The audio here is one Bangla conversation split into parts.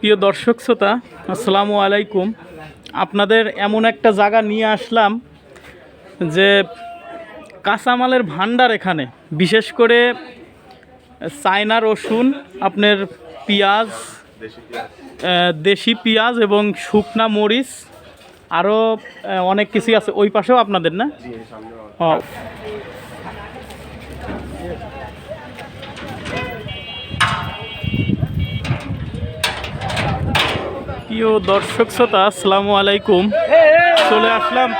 প্রিয় দর্শক শ্রোতা আসসালামু আলাইকুম। আপনাদের এমন একটা জায়গা নিয়ে আসলাম যে কাঁচামালের ভান্ডার এখানে। বিশেষ করে চায়না রসুন আপনার পেঁয়াজ দেশি পেঁয়াজ এবং শুকনা মরিচ আরও অনেক কিছুই আছে। ওই পাশেও আপনাদের না? প্রিয় দর্শক শ্রোতা আসসালামু আলাইকুম। চলে আসলাম।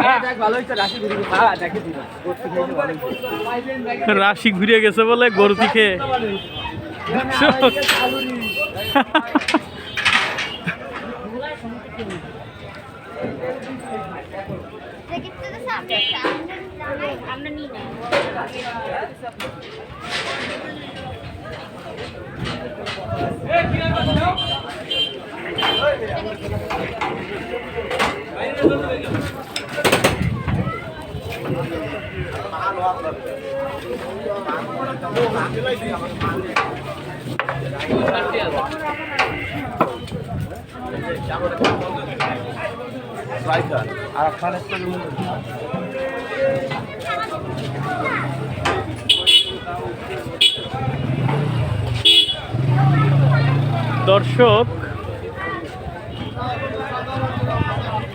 হ্যাঁ দেখ ভালো হইছে রাশি ঘুরি হ্যাঁ ঘুরিয়ে গেছে বলে গরুতি খেয়ে। নিয়ে নেই দর্শক,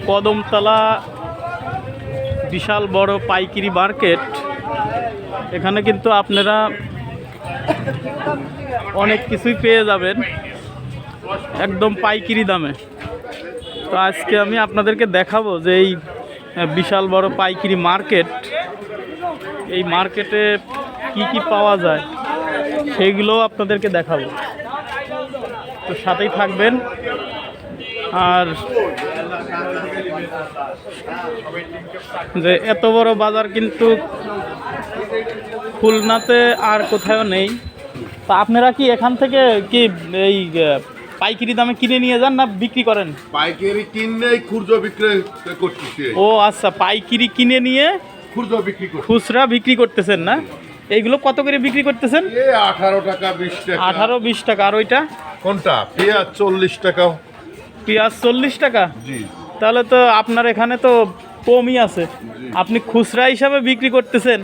কদমতলা বিশাল বড় পাইকারি মার্কেট। এখানে কিন্তু আপনারা অনেক কিছুই পেয়ে যাবেন, একদম পাইকারি দামে। তো আজকে আমি আপনাদেরকে দেখাবো যে এই বিশাল বড় পাইকারি মার্কেট এই মার্কেটে কি কি পাওয়া যায় সেইগুলোও আপনাদেরকে দেখাবো। তো সাথেই থাকবেন। আর যে এত বড় বাজার কিন্তু খুলনাতে আর কোথাও নেই। তা আপনারা কি এখান থেকে কি এই পাইকারি দামে কিনে নিয়ে যান না বিক্রি করেন? পাইকারি কিনে খুচরো বিক্রয় করতেছে ও আচ্ছা পাইকারি কিনে নিয়ে খুচরো বিক্রি করতেছেন। না? এইগুলো কত করে বিক্রি করতেছেন? আঠারো টাকা বিশ টাকা। আঠারো বিশ টাকা। আর ওইটা? কোনটা? পেঁয়াজ চল্লিশ টাকা। পেঁয়াজ চল্লিশ টাকা? জি। তাহলে তো আপনার এখানে তো কমই আছে। আপনি খুচরা হিসাবে বিক্রি করতেছেন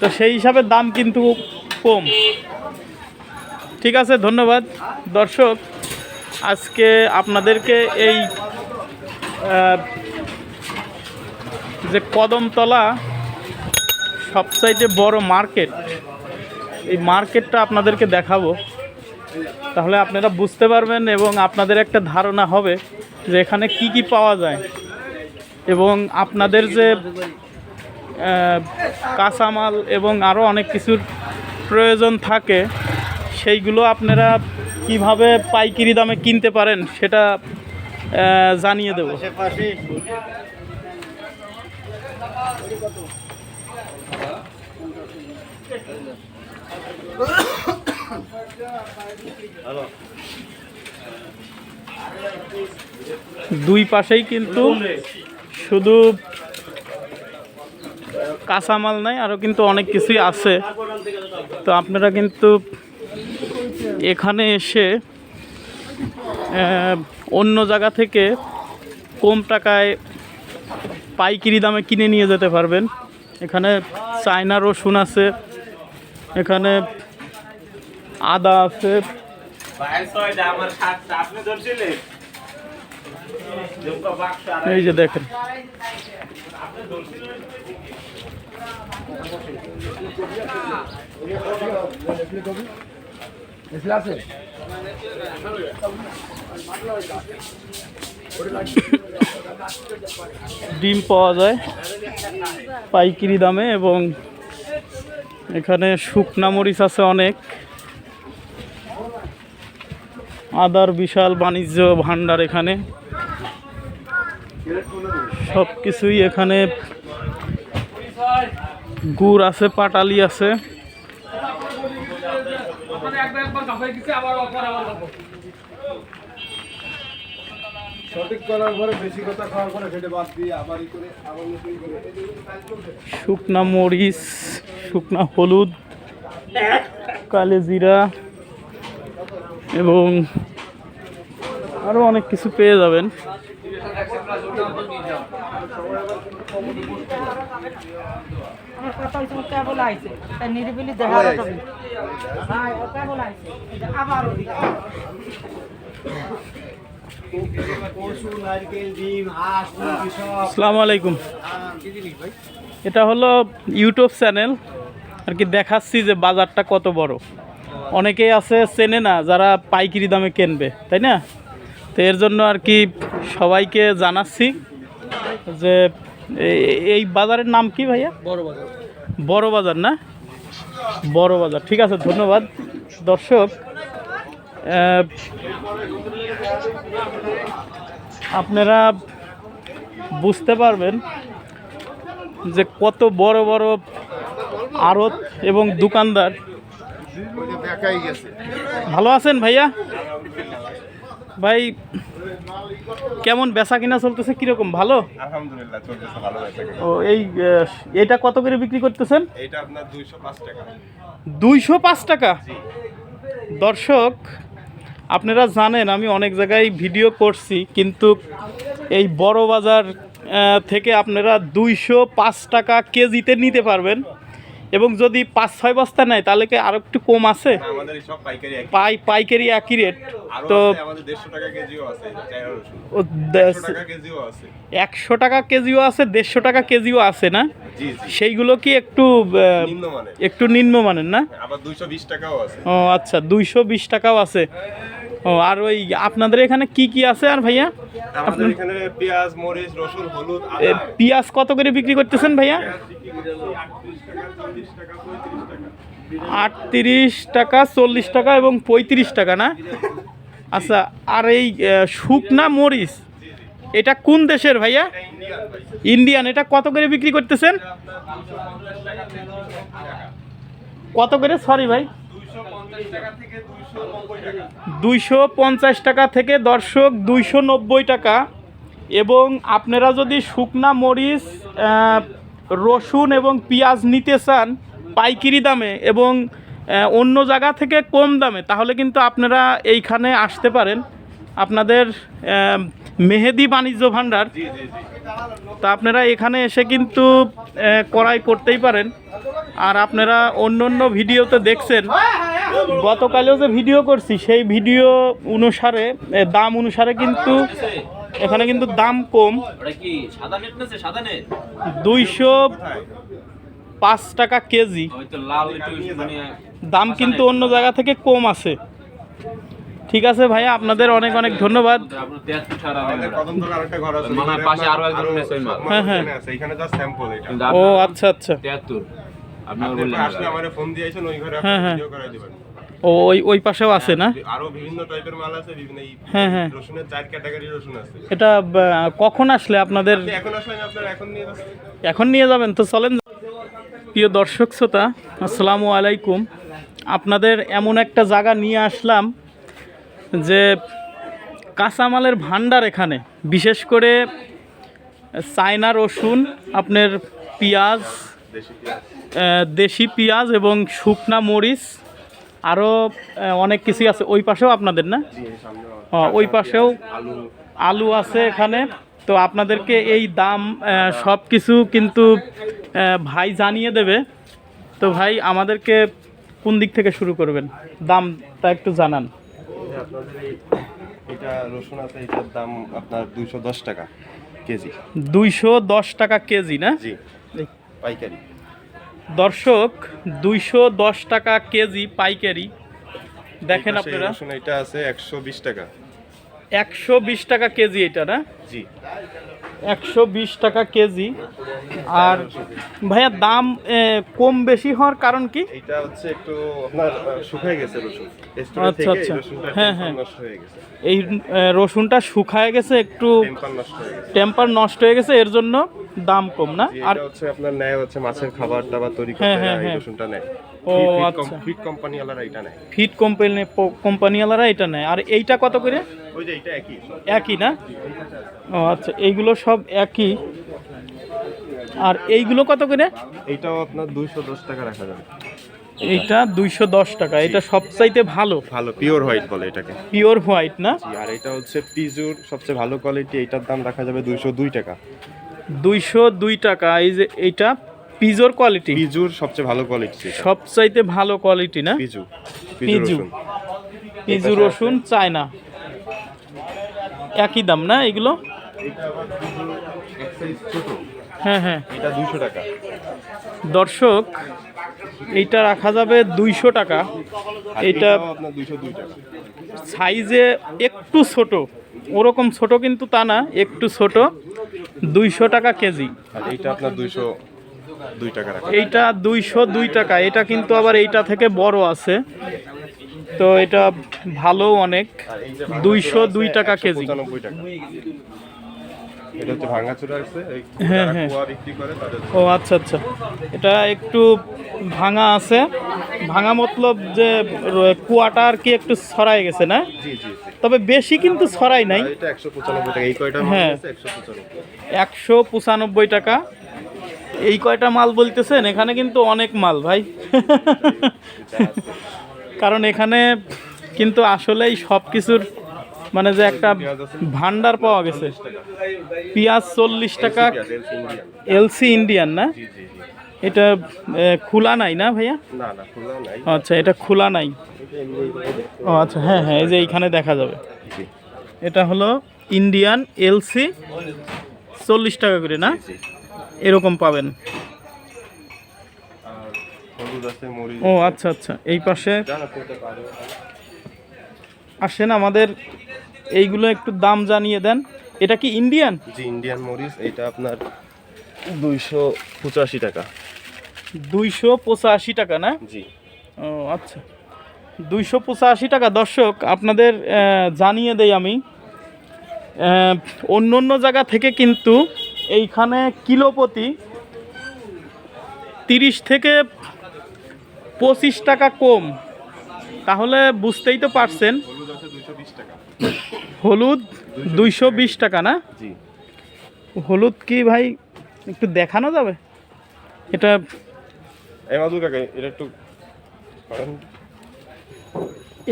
তো সেই হিসাবে দাম কিন্তু কম। ঠিক আছে ধন্যবাদ। দর্শক আজকে আপনাদেরকে এই যে কদমতলা সবচাইতে বড় মার্কেট। এই মার্কেটটা আপনাদেরকে দেখাবো। তাহলে আপনারা বুঝতে পারবেন এবং আপনাদের একটা ধারণা হবে যে এখানে কি কি পাওয়া যায়। এবং আপনাদের যে কাঁচামাল এবং আরও অনেক কিছুর প্রয়োজন থাকে, সেইগুলো আপনারা কীভাবে পাইকারি দামে কিনতে পারেন সেটা জানিয়ে দেব। দুই পাশেই কিন্তু শুধু কাঁচামাল নাই আরও কিন্তু অনেক কিছুই আছে। তো আপনারা কিন্তু এখানে এসে অন্য জায়গা থেকে কম টাকায় পাইকারি দামে কিনে নিয়ে যেতে পারবেন। এখানে চায়না রসুন আছে এখানে আদা আছে। এই যে দেখেন। ডিম পাওয়া যায় পাইকারি দামে এবং এখানে শুকনা মরিচ আছে অনেক। আদার বিশাল বাণিজ্য ভান্ডার এখানে। সব কিছুই এখানে গুড় আছে, পাটালি আছে একবার একবার কাপড় কিছু আবার অফার আবার সঠিক করার পরে বেশি কথা খাওয়ার পরে সেটা বাদ দিয়ে আবার ই করে আবার নতুন করে। শুকনা মরিচ শুকনা হলুদ কালে জিরা এবং আরও অনেক কিছু পেয়ে যাবেন। আমার কথা হচ্ছে কেবল আইছে তাই নিরিবিলি আসসালামু আলাইকুম। এটা হলো ইউটিউব চ্যানেল আর কি দেখাচ্ছি যে বাজারটা কত বড়। অনেকেই আছে চেনে না যারা পাইকারি দামে কিনবে তাই না? তো এর জন্য আর কি সবাইকে জানাচ্ছি যে এই বাজারের নাম কি ভাইয়া? বড় বাজার। বড় বাজার না? বড় বাজার। ঠিক আছে ধন্যবাদ। দর্শক আপনারা বুঝতে পারবেন যে কত বড় বড় আড়ত এবং দোকানদার। ভালো আছেন ভাইয়া? ভাই কেমন বেচা কিনা চলতেছে কীরকম? ভালো? আলহামদুলিল্লাহ চলতেছে ভালো ও এই এটা কত করে বিক্রি করতেছেন? এটা আপনার দুইশো পাঁচ টাকা। দুইশো পাঁচ টাকা? দর্শক আপনারা জানেন, আমি অনেক জায়গায় ভিডিও করছি, কিন্তু এই বড় বাজার থেকে আপনারা দুইশো পাঁচ টাকা কেজিতে নিতে পারবেন। এবং যদি পাঁচ ছয় বস্তা নেয় তাহলে কি আরও একটু কম আছে? না, পাই পাইকারি একই রেট। তো একশো টাকা কেজিও আছে। দেড়শো টাকা কেজিও আছে না? সেইগুলো কি একটু একটু নিম্নমানের না? আবার দুইশো বিশ টাকাও আছে। ও আচ্ছা দুইশো বিশ টাকাও আছে। ও আর ওই আপনাদের এখানে কি কি আছে আর ভাইয়া? আমাদের এখানে পেঁয়াজ মরিচ রসুন হলুদ পেঁয়াজ কত করে বিক্রি করতেছেন ভাইয়া? আটত্রিশ টাকা চল্লিশ টাকা এবং পঁয়ত্রিশ টাকা না? আচ্ছা আর এই শুকনা মরিচ এটা কোন দেশের ভাইয়া? ইন্ডিয়ান এটা কত করে বিক্রি করতেছেন? কত করে? সরি ভাই। দুইশো পঞ্চাশ টাকা থেকে দর্শক দুইশো নব্বই টাকা। এবং আপনারা যদি শুকনা মরিচ রসুন এবং পেঁয়াজ নিতে চান পাইকিরি দামে এবং অন্য জায়গা থেকে কম দামে, তাহলে কিন্তু আপনারা এইখানে আসতে পারেন। আপনাদের মেহেদি বাণিজ্য ভাণ্ডার। তা আপনারা এখানে এসে কিন্তু ক্রয় করতেই পারেন। আর আপনারা অন্য অন্য ভিডিওতে দেখছেন গতকালেও যে ভিডিও করছি সেই ভিডিও অনুসারে দাম অনুসারে কিন্তু এখানে কিন্তু দাম কম। দুইশো পাঁচ টাকা কেজি। মানে দাম কিন্তু অন্য জায়গা থেকে কম আছে। ঠিক আছে ভাইয়া আপনাদের অনেক অনেক ধন্যবাদ। মনে হয় হ্যাঁ, হ্যাঁ। ও আচ্ছা আচ্ছা। ওই হ্যাঁ, হ্যাঁ। ওই ওই পাশেও আছে না? আরও বিভিন্ন টাইপের মাল আছে বিভিন্ন এই হ্যাঁ, হ্যাঁ। রসুনের চার ক্যাটাগরি রসুন আছে। এটা কখন আসলে আপনাদের এখন আসলে আপনার এখন নিয়ে যাচ্ছি এখন নিয়ে যাবেন তো চলেন। প্রিয় দর্শক শ্রোতা আসসালামু আলাইকুম। আপনাদের এমন একটা জায়গা নিয়ে আসলাম যে কাঁচামালের ভান্ডার এখানে বিশেষ করে চায়না রসুন আপনার পেঁয়াজ দেশি পেঁয়াজ এবং শুকনা মরিচ আরও অনেক কিছুই আছে। ওই পাশেও আপনাদের না? হ্যাঁ, ওই পাশেও আলু। আছে এখানে। তো আপনাদেরকে এই দাম সব কিছু কিন্তু ভাই জানিয়ে দেবে। তো ভাই আমাদেরকে কোন দিক থেকে শুরু করবেন? দামটা একটু জানান। আপনাদের এই এটা রসুন আছে এটার দাম আপনার দুইশো দশ টাকা কেজি। দুইশো দশ টাকা কেজি না? জি পাইকারি। দর্শক দুইশো দশ টাকা কেজি পাইকারি। দেখেন আপনারা। রসুন এটা আছে একশো বিশ টাকা। একশো বিশ টাকা কেজি এটা না? জি। একশো বিশ টাকা কেজি। আর ভাইয়া দাম কম বেশি হওয়ার কারণ কি? এটা হচ্ছে একটু আপনার শুকায় গেছে রসুন। আচ্ছা, এই আচ্ছা। রসুনটা হ্যাঁ, হ্যাঁ। নষ্ট হয়ে গেছে। এই রসুনটা শুকায় গেছে একটু টেম্পার নষ্ট হয়ে গেছে এর জন্য দাম কম না? আর হচ্ছে আপনার নেয় হচ্ছে মাছের খাবার দাবার তৈরি হ্যাঁ, করতে হ্যাঁ, নেয়, এই হ্যাঁ। রসুনটা নেয়। ও, আচ্ছা। ফিট কোম্পানি ওয়ালারা এটা নেয়। ফিট কোম্পানি কোম্পানি কোম্পানিওয়ালারা এটা নেয়। আর এইটা কত করে? ওই যে এটা একই। একই না? ও আচ্ছা এইগুলো সব একই। আর এইগুলো কত করে? এইটাও আপনার দুইশো দশ টাকা রাখা যাবে। এইটা দুইশো দশ টাকা। এটা সবচাইতে ভালো। ভালো পিওর হোয়াইট বলে এটাকে। পিওর হোয়াইট না? আর এটা হচ্ছে পিজুর সবচেয়ে ভালো কোয়ালিটি এইটার দাম রাখা যাবে দুইশো দুই টাকা। দুইশো দুই টাকা। এই যে এইটা পিজোর কোয়ালিটি পিজুর সবচেয়ে ভালো কোয়ালিটি সবচাইতে ভালো কোয়ালিটি না? পিজু পিজু। পিজু। রসুন। রসুন চায়না। একই দাম না এগুলো? হ্যাঁ হ্যাঁ। এটা দুইশো টাকা। দর্শক এইটা রাখা যাবে দুইশো টাকা। এটা সাইজে একটু ছোট। ওরকম ছোট কিন্তু তা না একটু ছোট। দুইশো টাকা কেজি। আর এইটা আপনার দুইশো দুই টাকা এইটা দুইশো দুই টাকা। এটা কিন্তু আবার এইটা থেকে বড় আছে। তো এটা ভালো অনেক। দুইশো দুই টাকা কেজি। টাকা। এটা হচ্ছে ভাঙাচুরা আছে হ্যাঁ, হ্যাঁ। বিক্রি করে ও আচ্ছা আচ্ছা। এটা একটু ভাঙা আছে। ভাঙা মতলব যে কুয়াটা আর কি একটু ছড়াই গেছে না? তবে বেশি কিন্তু ছড়াই নাই। আর এটা একশো পঁচানব্বই টাকা এই কয়টা হ্যাঁ। একশো পঁচানব্বই। টাকা। এই কয়টা মাল বলতেছেন? এখানে কিন্তু অনেক মাল ভাই। কারণ এখানে কিন্তু আসলেই সব কিছুর মানে যে একটা ভান্ডার পাওয়া গেছে। পেঁয়াজ চল্লিশ টাকা এলসি ইন্ডিয়ান না? এটা খোলা নাই না ভাইয়া? আচ্ছা এটা খোলা নাই। ও আচ্ছা হ্যাঁ হ্যাঁ এই যে এইখানে দেখা যাবে। এটা হলো ইন্ডিয়ান এলসি চল্লিশ টাকা করে না? এরকম পাবেন। ও আচ্ছা আচ্ছা এই পাশে আসেন আমাদের এইগুলো একটু দাম জানিয়ে দেন। এটা কি ইন্ডিয়ান জি ইন্ডিয়ান মরিচ এটা আপনার দুইশো পঁচাশি টাকা। দুইশো পঁচাশি টাকা না? জি। ও আচ্ছা। দুইশো পঁচাশি টাকা। দর্শক আপনাদের জানিয়ে দেই আমি। অন্য অন্য জায়গা থেকে কিন্তু এইখানে কিলো প্রতি তিরিশ থেকে পঁচিশ টাকা কম। তাহলে বুঝতেই তো পারছেন। হলুদ দুইশো বিশ টাকা না? জি। হলুদ কি ভাই একটু দেখানো যাবে? এটা একটু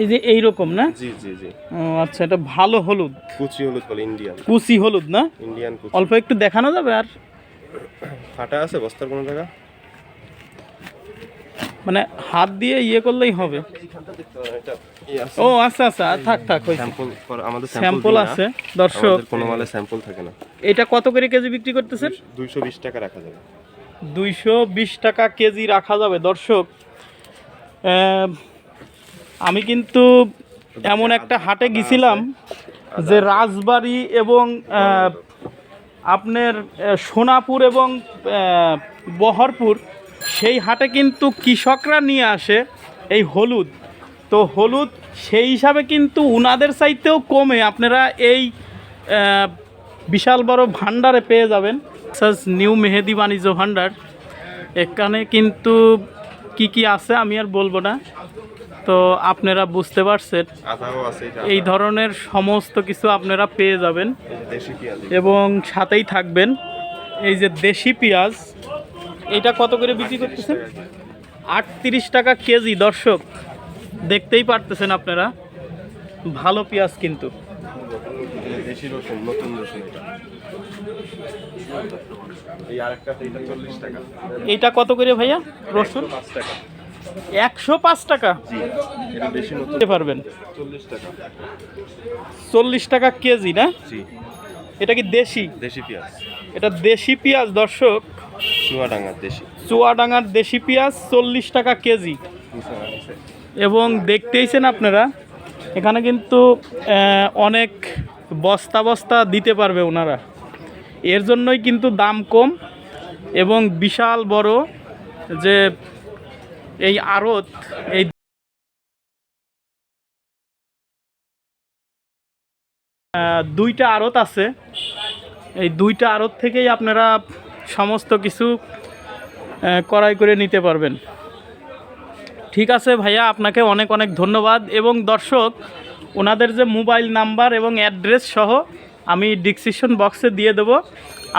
এই যে এই রকম না? জি জি জি। ও আচ্ছা এটা ভালো হলুদ। কুচি হলুদ বলে ইন্ডিয়ান। কুচি হলুদ না? ইন্ডিয়ান অল্প একটু দেখানো যাবে আর? ফাটা আছে বস্তার কোনো টাকা মানে হাত দিয়ে ইয়ে করলেই হবে। ও আচ্ছা আচ্ছা থাক থাক স্যাম্পল আমাদের স্যাম্পল আছে দর্শক। কোনো মালে স্যাম্পল থাকে না। এটা কত করে কেজি বিক্রি করতেছেন? দুইশো বিশ টাকা রাখা যাবে। দুইশো বিশ টাকা কেজি রাখা যাবে দর্শক। আমি কিন্তু এমন একটা হাটে গেছিলাম যে রাজবাড়ি এবং আপনার সোনাপুর এবং বহরপুর সেই হাটে কিন্তু কৃষকরা নিয়ে আসে এই হলুদ। তো হলুদ সেই হিসাবে কিন্তু উনাদের চাইতেও কমে। আপনারা এই বিশাল বড় ভান্ডারে পেয়ে যাবেন। সাজ নিউ মেহেদি বাণিজ্য ভান্ডার এখানে কিন্তু কি কি আছে আমি আর বলব না। তো আপনারা বুঝতে পারছেন। এই ধরনের সমস্ত কিছু আপনারা পেয়ে যাবেন। এবং সাথেই থাকবেন। এই যে দেশি পেঁয়াজ এটা কত করে বিক্রি করতেছেন? আটত্রিশ টাকা কেজি দর্শক দেখতেই পারতেছেন আপনারা। ভালো পেঁয়াজ কিন্তু। এটা কত করে ভাইয়া? রসুন? একশো পাঁচ টাকা। পারবেন। চল্লিশ টাকা কেজি না? এটা কি দেশি? দেশি পেঁয়াজ। এটা দেশি পেঁয়াজ দর্শক। চুয়াডাঙ্গার দেশি। পেঁয়াজ চল্লিশ টাকা কেজি। এবং দেখতেইছেন আপনারা, এখানে কিন্তু অনেক বস্তা বস্তা দিতে পারবে ওনারা। এর জন্যই কিন্তু দাম কম এবং বিশাল বড় যে এই আড়ত, এই দুইটা আড়ত আছে। এই দুইটা আড়ত থেকেই আপনারা সমস্ত কিছু কড়াই করে নিতে পারবেন। ঠিক আছে ভাইয়া, আপনাকে অনেক অনেক ধন্যবাদ এবং দর্শক, ওনাদের যে মোবাইল নাম্বার এবং অ্যাড্রেস সহ আমি ডিসক্রিপশন বক্সে দিয়ে দেব,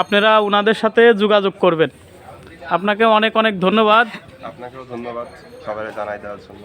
আপনারা ওনাদের সাথে যোগাযোগ করবেন। আপনাকে অনেক অনেক ধন্যবাদ। আপনাকেও ধন্যবাদ সবাই জানাই দেওয়ার জন্য।